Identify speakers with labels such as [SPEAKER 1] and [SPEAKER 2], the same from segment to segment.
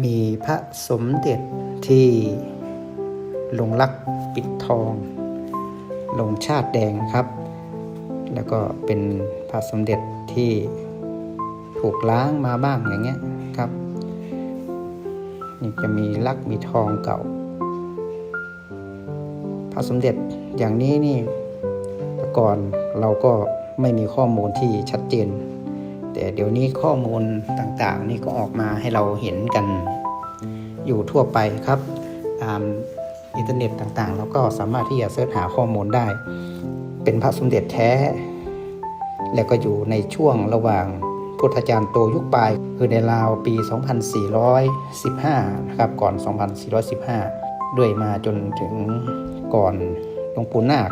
[SPEAKER 1] มีพระสมเด็จที่ลงลักปิดทอง ลงชาติแดงครับ แล้วก็เป็นพระสมเด็จที่ถูกล้างมาบ้างอย่างเงี้ยครับ นี่จะมีลักมีทองเก่า พระสมเด็จอย่างนี้นี่แต่ก่อนเราก็ไม่มีข้อมูลที่ชัดเจน แต่เดี๋ยวนี้ข้อมูลต่างๆ นี่ก็ออกมาให้เราเห็นกันอยู่ทั่วไปครับ ตามอินเทอร์เน็ตต่างๆ เราก็สามารถที่จะเสิร์ชหาข้อมูลได้ เป็นพระสมเด็จแท้ แล้วก็อยู่ในช่วงระหว่างพุทธจารย์โตยุคปลายคือในราวปี 2415 นะครับ ก่อน 2415 ด้วยมาจนถึงก่อนหลวงปู่นาค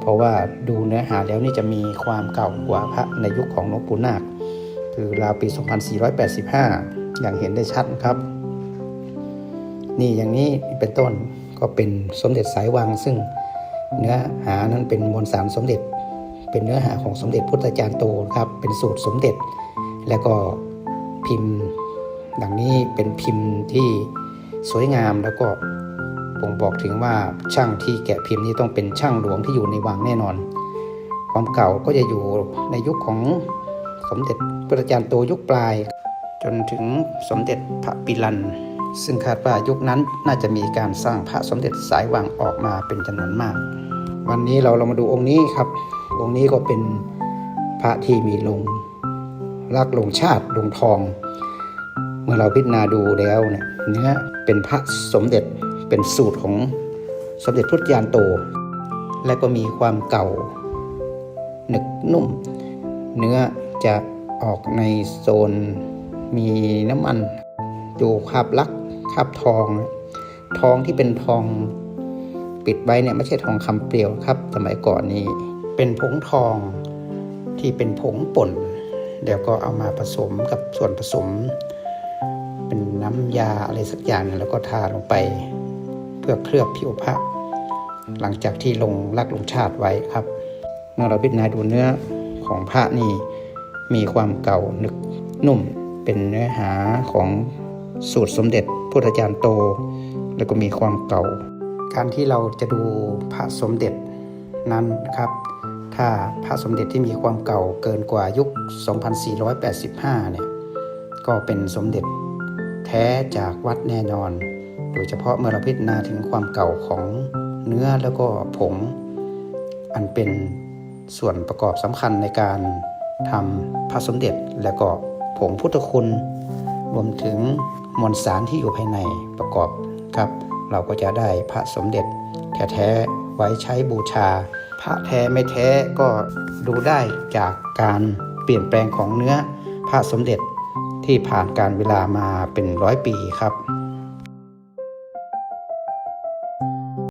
[SPEAKER 1] เพราะว่าดูเนื้อหาแล้วนี่จะมีความเก่ากว่าพระในยุคของหลวงปู่นาค คือราวปี 2485 อย่างเห็นได้ชัดครับ นี่อย่างนี้เป็นต้นก็เป็นสมเด็จสายวัง ซึ่งเนื้อหานั้นเป็นมวลสารสมเด็จ เป็นเนื้อหาของสมเด็จพุทธจารย์โตครับ เป็นสูตรสมเด็จ แล้วก็พิมพ์ดังนี้เป็นพิมพ์ที่สวยงามแล้วก็บ่งบอกถึงว่าช่างที่แกะพิมพ์นี้ต้องเป็นช่างหลวงที่อยู่ในวังแน่นอน ความเก่าก็จะอยู่ในยุคของสมเด็จ ระจารย์โตยุคปลาย จนถึงสมเด็จพระปิลัน ซึ่งคาดว่ายุคนั้นน่าจะมีการสร้างพระสมเด็จสายวังออกมาเป็นจำนวนมาก วันนี้เราเรามาดูองค์นี้ครับ องค์นี้ก็เป็นพระที่มีลงรักลงชาติลงทอง เมื่อเราพิจารณาดูแล้วเนี่ยเนื้อเป็นพระสมเด็จเป็นสูตรของสมเด็จพุทธยานโต และก็มีความเก่าหนึกนุ่ม เนื้อจะ ออกในโซนมีน้ำมัน ดูคราบลักคราบทอง ทองที่เป็นทองปิดไว้เนี่ยไม่ใช่ทองคำเปลี่ยวครับ สมัยก่อนนี้เป็นผงทองที่เป็นผงป่น เดี๋ยวก็เอามาผสมกับส่วนผสม เป็นน้ำยาอะไรสักอย่างหนึ่งแล้วก็ทาลงไป เพื่อเคลือบผิวพระหลังจากที่ลงลักลงชาติไว้ครับเมื่อเราพิจารณาดูเนื้อของพระนี่ มีความเก่าหนึกนุ่ม เป็นเนื้อหาของสูตรสมเด็จพุทธจารย์โต แล้วก็มีความเก่า การที่เราจะดูพระสมเด็จนั้นครับ ถ้าพระสมเด็จที่มีความเก่าเกินกว่ายุค 2485 เนี่ย ก็เป็นสมเด็จแท้จากวัดแน่นอน โดยเฉพาะเมื่อเราพิจารณาถึงความเก่าของเนื้อแล้วก็ผง อันเป็นส่วนประกอบสำคัญในการ ทำพระสมเด็จและก็ผงพุทธคุณรวมถึงมวลสารที่อยู่ภายในประกอบครับ เราก็จะได้พระสมเด็จแท้ๆไว้ใช้บูชา พระแท้ไม่แท้ก็ดูได้จากการเปลี่ยนแปลงของเนื้อพระสมเด็จที่ผ่านการเวลามาเป็นร้อยปีครับ